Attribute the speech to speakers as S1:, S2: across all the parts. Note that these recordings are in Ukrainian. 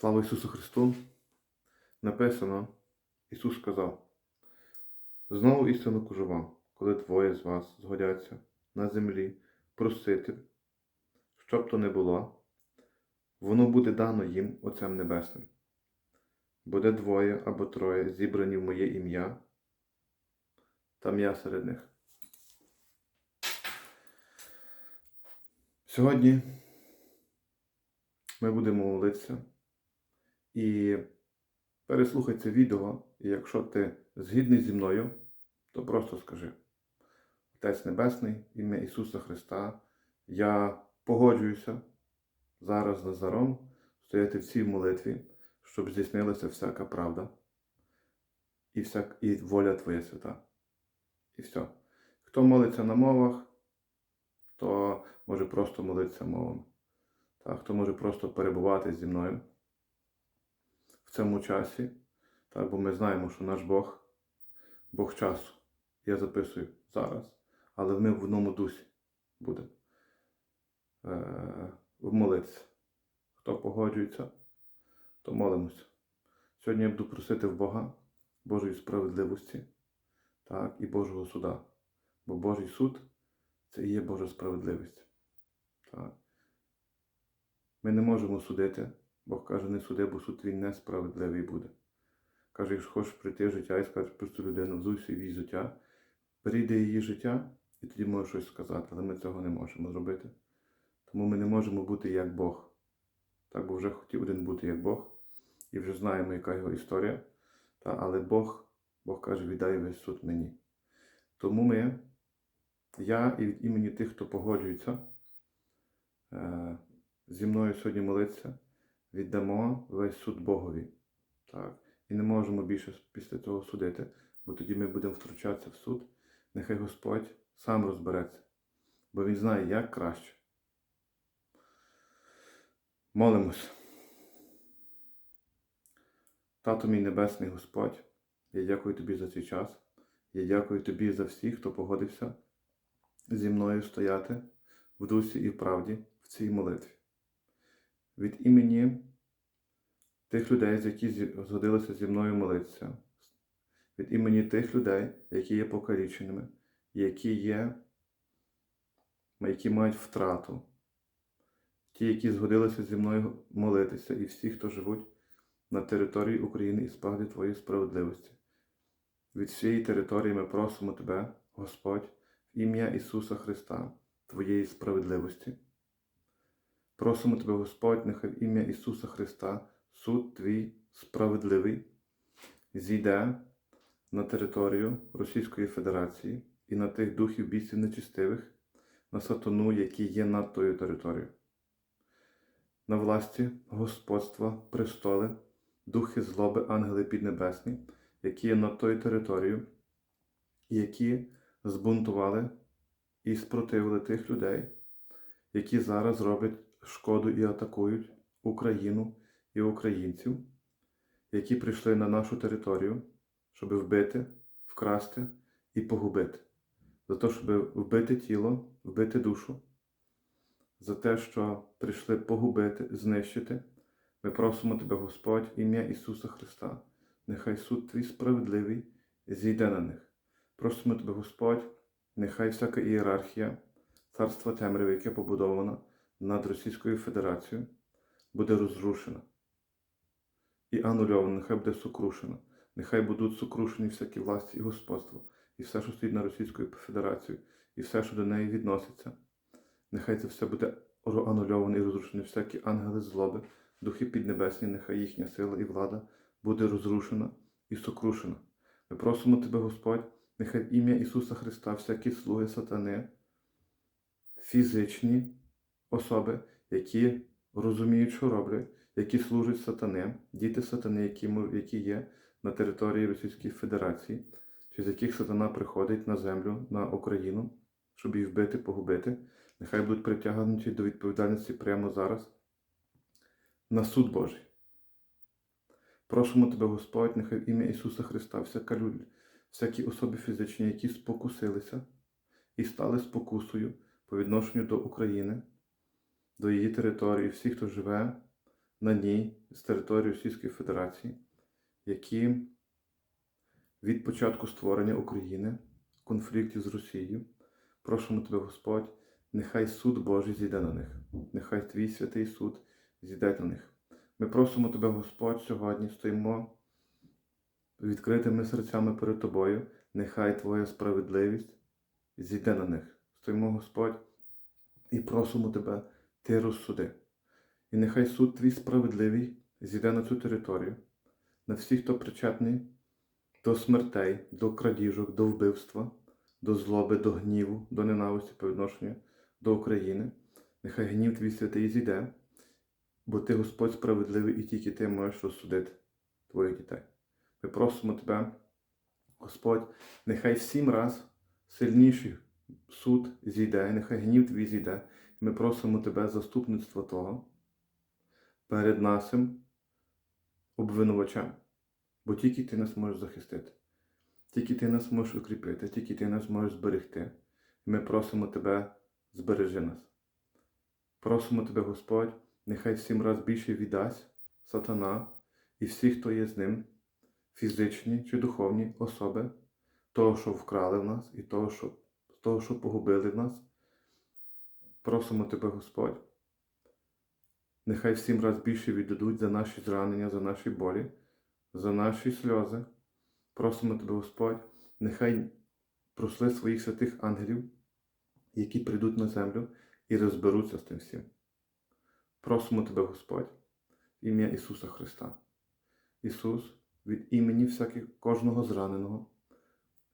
S1: Слава Ісусу Христу! Написано, Ісус сказав, знову істину кажу вам, коли двоє з вас згодяться на землі просити, щоб то не було, воно буде дано їм Отцем Небесним. Буде двоє або троє зібрані в моє ім'я, там я серед них. Сьогодні ми будемо молитися і переслухай це відео, і якщо ти згідний зі мною, то просто скажи. Отець Небесний, ім'я Ісуса Христа, я погоджуюся зараз Назаром стояти в цій молитві, щоб здійснилася всяка правда і, всяк, і воля Твоя свята. І все. Хто молиться на мовах, то може просто молитися мовами. Так, хто може просто перебувати зі мною в цьому часі, так, бо ми знаємо, що наш Бог Бог часу. Я записую зараз, але ми в одному дусі будемо е- молитися. Хто погоджується, то молимося. Сьогодні я буду просити в Бога Божої справедливості так, і Божого суда. Бо Божий суд це і є Божа справедливість. Так. Ми не можемо судити. Бог каже, не суди, бо суд твій несправедливий буде. Каже, якщо хочеш прийти в життя і скажеш про цю людину, взуйся в її життя, прийде її життя, і тоді можеш щось сказати, але ми цього не можемо зробити. Тому ми не можемо бути як Бог. Так, бо вже хотів один бути як Бог, і вже знаємо, яка його історія. Та, але Бог, Бог каже, віддай весь суд мені. Тому ми, я і від імені тих, хто погоджується, е, зі мною сьогодні молиться, віддамо весь суд Богові. Так. І не можемо більше після цього судити, бо тоді ми будемо втручатися в суд. Нехай Господь сам розбереться, бо Він знає, як краще. Молимось. Тато мій Небесний Господь, я дякую Тобі за цей час. Я дякую Тобі за всіх, хто погодився зі мною стояти в дусі і в правді в цій молитві. Від імені тих людей, які згодилися зі мною молитися, від імені тих людей, які є покаліченими, які є, які мають втрату, ті, які згодилися зі мною молитися, і всі, хто живуть на території України і спагади Твоєї справедливості. Від всієї території ми просимо Тебе, Господь, в ім'я Ісуса Христа, Твоєї справедливості. Просимо Тебе, Господь, нехай в ім'я Ісуса Христа, суд Твій справедливий, зійде на територію Російської Федерації і на тих духів бійців нечистивих, на сатану, які є над тою територією. На власті господства, престоли, духи злоби, ангели піднебесні, які є над тою територією, які збунтували і спротивили тих людей, які зараз роблять шкоду і атакують Україну і українців, які прийшли на нашу територію, щоб вбити, вкрасти і погубити, за те, щоб вбити тіло, вбити душу, за те, що прийшли погубити, знищити. Ми просимо Тебе, Господь, ім'я Ісуса Христа. Нехай суд Твій справедливий зійде на них. Просимо Тебе, Господь, нехай всяка ієрархія, царства темряви, яке побудовано над Російською Федерацією, буде розрушена і анульована, нехай буде сокрушена. Нехай будуть сокрушені всякі власті і господство, і все, що стоїть на Російською Федерацію, і все, що до неї відноситься. Нехай це все буде анульовано і розрушено, всякі ангели злоби, духи піднебесні, нехай їхня сила і влада буде розрушена і сокрушена. Ми просимо Тебе, Господь, нехай ім'я Ісуса Христа, всякі слуги сатани, фізичні особи, які розуміють, що роблять, які служать сатани, діти сатани, які, які є на території Російської Федерації, через яких сатана приходить на землю, на Україну, щоб їх вбити, погубити, нехай будуть притягнуті до відповідальності прямо зараз на суд Божий. Просимо Тебе, Господь, нехай в ім'я Ісуса Христа, всяка люд, всякі особи фізичні, які спокусилися і стали спокусою по відношенню до України, до її території, всіх, хто живе на ній з території Російської Федерації, які від початку створення України в конфлікті з Росією. Просимо тебе, Господь, нехай суд Божий зійде на них, нехай твій святий суд зійде на них. Ми просимо тебе, Господь, сьогодні стоїмо відкритими серцями перед тобою, нехай Твоя справедливість зійде на них. Стоїмо, Господь, і просимо тебе, Ти розсуди. І нехай суд твій справедливий зійде на цю територію, на всіх, хто причетний до смертей, до крадіжок, до вбивства, до злоби, до гніву, до ненависті по відношенню до України. Нехай гнів твій святий зійде, бо ти Господь справедливий і тільки ти можеш розсудити твоїх дітей. Ми просимо тебе, Господь, нехай сім раз сильніший суд зійде, нехай гнів твій зійде. Ми просимо тебе заступництво того перед нашим обвинувачем, бо тільки ти нас можеш захистити, тільки ти нас можеш укріпити, тільки ти нас можеш зберегти. Ми просимо тебе, збережи нас. Просимо тебе, Господь, нехай в сім раз більше віддасть сатана і всі, хто є з ним, фізичні чи духовні особи, того, що вкрали в нас, і того, що, того, що погубили в нас. Просимо тебе, Господь. Нехай в сім раз більше віддадуть за наші зранення, за наші болі, за наші сльози. Просимо тебе, Господь, нехай просли своїх святих ангелів, які прийдуть на землю і розберуться з тим всім. Просимо тебе, Господь, ім'я Ісуса Христа. Ісус, від імені всяких кожного зраненого,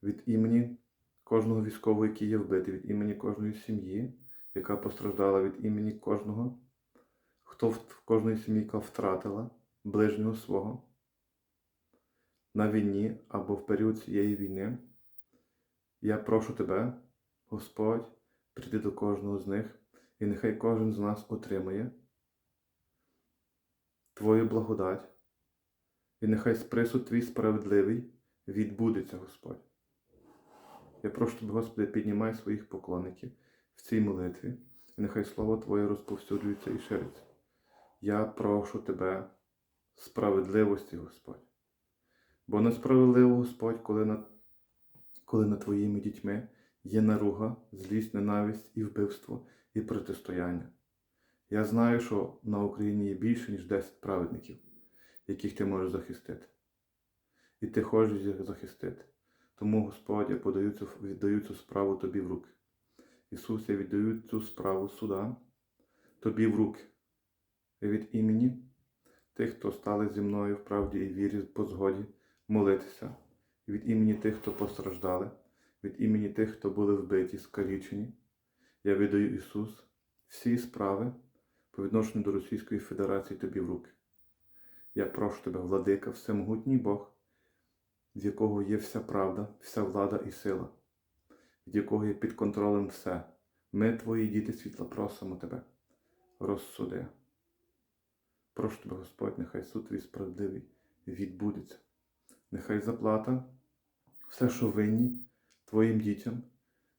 S1: від імені кожного військового, який є вбитий, від імені кожної сім'ї, яка постраждала від імені кожного, хто в кожної сім'ї, втратила ближнього свого на війні або в період цієї війни. Я прошу тебе, Господь, прийти до кожного з них, і нехай кожен з нас отримає Твою благодать, і нехай сприсуд Твій справедливий відбудеться, Господь. Я прошу тебе, Господи, піднімай своїх поклонників в цій молитві, і нехай Слово Твоє розповсюджується і шириться. Я прошу Тебе справедливості, Господь. Бо несправедливо, Господь, коли над, коли над Твоїми дітьми є наруга, злість, ненависть і вбивство, і протистояння. Я знаю, що на Україні є більше, ніж 10 праведників, яких ти можеш захистити. І ти хочеш їх захистити. Тому, Господь, я подаю цю, віддаю цю справу тобі в руки. Ісус, я віддаю цю справу суда тобі в руки. І від імені тих, хто стали зі мною в правді і вірі по згоді молитися, від імені тих, хто постраждали, від імені тих, хто були вбиті, скалічені, я віддаю Ісус всі справи по відношенню до Російської Федерації тобі в руки. Я прошу тебе, владика, всемогутній Бог, в якого є вся правда, вся влада і сила, від якого є під контролем все. Ми, твої діти світла, просимо тебе, розсуди. Прошу тебе, Господь, нехай суд твій справедливий відбудеться. Нехай заплата, все, що винні твоїм дітям,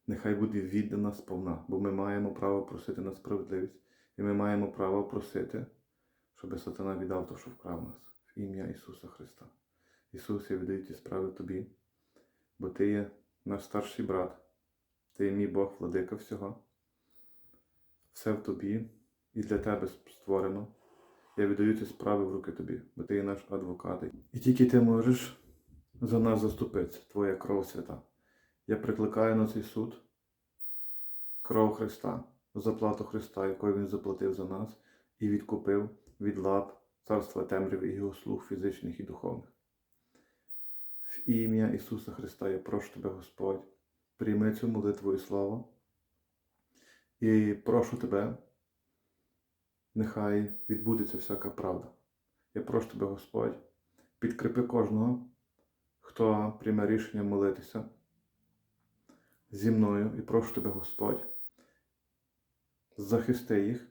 S1: нехай буде віддана сповна, бо ми маємо право просити на справедливість, і ми маємо право просити, щоб сатана віддав то, що вкрав нас, в ім'я Ісуса Христа. Ісус, я віддаю ті справи Тобі, бо Ти є наш старший брат, Ти мій Бог, владика всього. Все в Тобі і для Тебе створено. Я віддаю ці справи в руки Тобі, бо Ти є наш адвокат. І тільки Ти можеш за нас заступитися, Твоя кров свята. Я прикликаю на цей суд кров Христа, заплату Христа, якою Він заплатив за нас і відкупив від лап царства темряви і його слуг фізичних і духовних. В ім'я Ісуса Христа я прошу Тебе, Господь, прийми цю молитву і слово. І прошу Тебе, нехай відбудеться всяка правда. Я прошу Тебе, Господь, підкріпи кожного, хто прийме рішення молитися зі мною і прошу Тебе, Господь, захисти їх.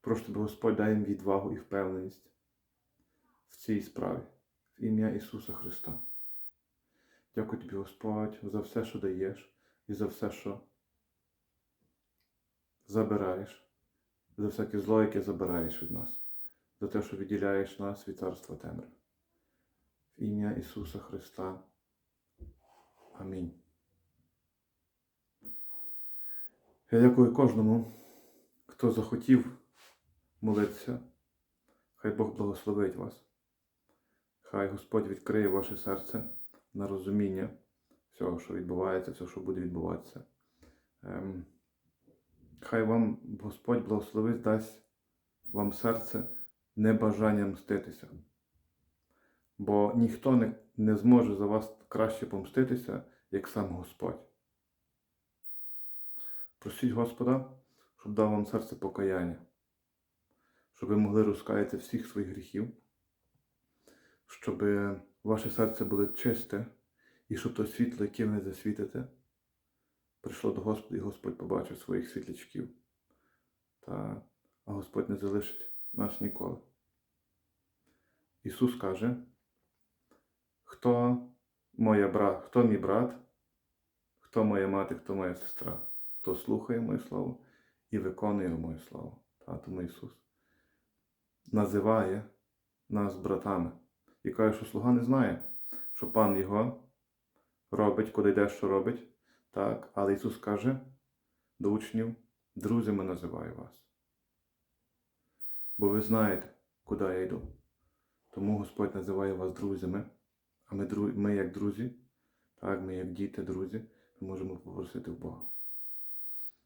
S1: Прошу Тебе, Господь, дай їм відвагу і впевненість в цій справі, в ім'я Ісуса Христа. Дякую тобі, Господь, за все, що даєш, і за все, що забираєш, за всяке зло, яке забираєш від нас. за те, що відділяєш нас від царства темряви. В ім'я Ісуса Христа. Амінь. Я дякую кожному, хто захотів молитися. Хай Бог благословить вас. Хай Господь відкриє ваше серце на розуміння всього, що відбувається, всього, що буде відбуватися. Ем, Хай вам Господь благословить, дасть вам серце небажання мститися. Бо ніхто не, не зможе за вас краще помститися, як сам Господь. Просіть Господа, щоб дав вам серце покаяння, щоб ви могли розкаяти всіх своїх гріхів, щоб ваше серце було чисте, і щоб то світло, яке ви засвітите, прийшло до Господа, і Господь побачив своїх світлячків. Та, а Господь не залишить нас ніколи. Ісус каже, хто моя брат, хто мій брат, хто моя мати, хто моя сестра, хто слухає моє слово і виконує моє слово. Та, тому Ісус називає нас братами і каже, що слуга не знає, що пан його робить, куди йде, що робить. Так, але Ісус каже до учнів, друзями називаю вас. Бо ви знаєте, куди я йду. Тому Господь називає вас друзями, а ми, ми як друзі, так, ми як діти, друзі, ми можемо попросити в Бога.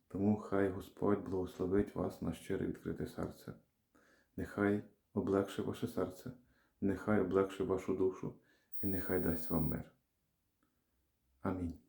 S1: Тому хай Господь благословить вас на щире відкрите серце. Нехай облегше ваше серце, нехай облегши вашу душу і нехай дасть вам мир. Амінь.